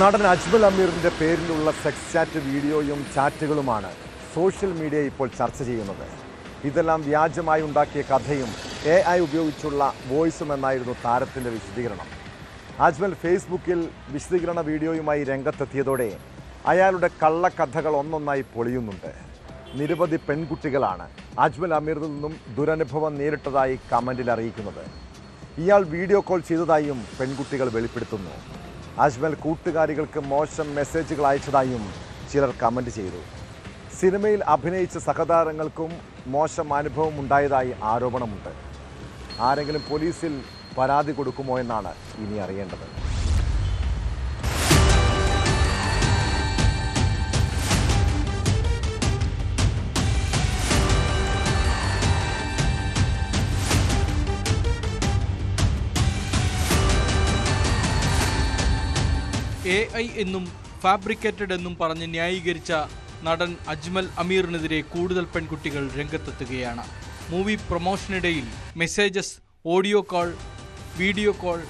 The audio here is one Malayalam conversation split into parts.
നടൻ അജ്മൽ അമീറിന്റെ പേരിലുള്ള സെക്സ് ചാറ്റ് വീഡിയോയും ചാറ്റുകളുമാണ് സോഷ്യൽ മീഡിയ ഇപ്പോൾ ചർച്ച ചെയ്യുന്നത്. ഇതെല്ലാം വ്യാജമായി ഉണ്ടാക്കിയ കഥയും എ ഐ ഉപയോഗിച്ചുള്ള വോയിസും എന്നായിരുന്നു താരത്തിന്റെ വിശദീകരണം. അജ്മൽ ഫേസ്ബുക്കിൽ വിശദീകരണ വീഡിയോയുമായി രംഗത്തെത്തിയതോടെ അയാളുടെ കള്ളക്കഥകൾ ഒന്നൊന്നായി പൊളിയുന്നുണ്ട്. നിരവധി പെൺകുട്ടികളാണ് അജ്മൽ അമീറിൽ നിന്നും ദുരനുഭവം നേരിട്ടതായി കമന്റിൽ അറിയിക്കുന്നത്. ഇയാൾ വീഡിയോ കോൾ ചെയ്തതായും പെൺകുട്ടികൾ വെളിപ്പെടുത്തുന്നു. അജ്മൽ കൂട്ടുകാരികൾക്ക് മോശം മെസ്സേജുകൾ അയച്ചതായും ചിലർ കമന്റ് ചെയ്തു. സിനിമയിൽ അഭിനയിച്ച സഹതാരങ്ങൾക്കും മോശം അനുഭവം ഉണ്ടായതായി ആരോപണമുണ്ട്. ആരെങ്കിലും പോലീസിൽ പരാതി കൊടുക്കുമോ എന്നാണ് ഇനി അറിയേണ്ടത്. എ ഐ എന്നും ഫാബ്രിക്കേറ്റഡ് എന്നും പറഞ്ഞ് ന്യായീകരിച്ച നടൻ അജ്മൽ അമീറിനെതിരെ കൂടുതൽ പെൺകുട്ടികൾ രംഗത്തെത്തുകയാണ്. Movie പ്രൊമോഷനിടയിൽ messages audio call video call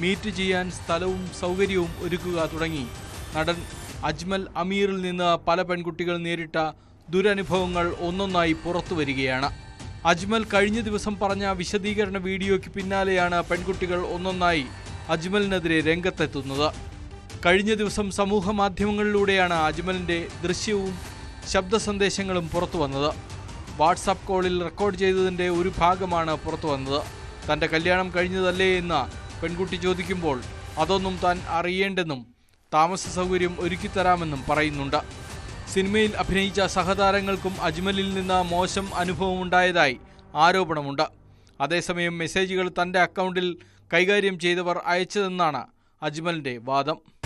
meet ചെയ്യാൻ സ്ഥലവും സൗകര്യവും ഒരുക്കുക തുടങ്ങി. നടൻ അജ്മൽ അമീറിൽ നിന്ന് പല പെൺകുട്ടികൾ നേരിട്ട ദുരനുഭവങ്ങൾ ഒന്നൊന്നായി പുറത്തു വരികയാണ്. അജ്മൽ കഴിഞ്ഞ ദിവസം പറഞ്ഞ വിശദീകരണ വീഡിയോയ്ക്ക് പിന്നാലെയാണ് പെൺകുട്ടികൾ ഒന്നൊന്നായി അജ്മലിനെതിരെ രംഗത്തെത്തുന്നത്. കഴിഞ്ഞ ദിവസം സമൂഹ മാധ്യമങ്ങളിലൂടെയാണ് അജ്മലിന്റെ ദൃശ്യവും ശബ്ദ സന്ദേശങ്ങളും പുറത്തു വന്നത്. വാട്സാപ്പ് കോളിൽ റെക്കോർഡ് ചെയ്തതിന്റെ ഒരു ഭാഗമാണ് പുറത്തു വന്നത്. തന്റെ കല്യാണം കഴിഞ്ഞതല്ലേ എന്ന് പെൺകുട്ടി ചോദിക്കുമ്പോൾ അതൊന്നും താൻ അറിയേണ്ടെന്നും താമസ സൗകര്യം ഒരുക്കിത്തരാമെന്നും പറയുന്നുണ്ട്. സിനിമയിൽ അഭിനയിച്ച സഹതാരങ്ങൾക്കും അജ്മലിൽ നിന്ന് മോശം അനുഭവമുണ്ടായതായി ആരോപണമുണ്ട്. അതേസമയം മെസ്സേജുകൾ തന്റെ അക്കൗണ്ടിൽ കൈകാര്യം ചെയ്തവർ അയച്ചതെന്നാണ് അജ്മലിന്റെ വാദം.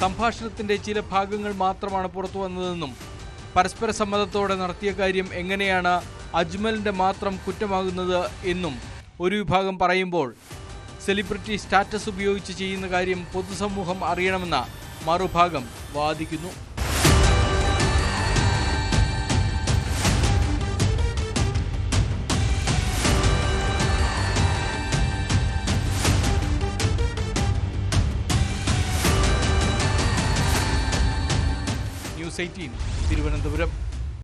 സംഭാഷണത്തിന്റെ ചില ഭാഗങ്ങൾ മാത്രമാണ് പുറത്തു വന്നതെന്നും പരസ്പര സമ്മതത്തോടെ നടത്തിയ കാര്യം എങ്ങനെയാണ് അജ്മലിന്റെ മാത്രം കുറ്റമാകുന്നത് എന്നും ഒരു വിഭാഗം പറയുമ്പോൾ സെലിബ്രിറ്റി സ്റ്റാറ്റസ് ഉപയോഗിച്ച് ചെയ്യുന്ന കാര്യം പൊതുസമൂഹം അറിയണമെന്ന മറുഭാഗം വാദിക്കുന്നു. തിരുവനന്തപുരം.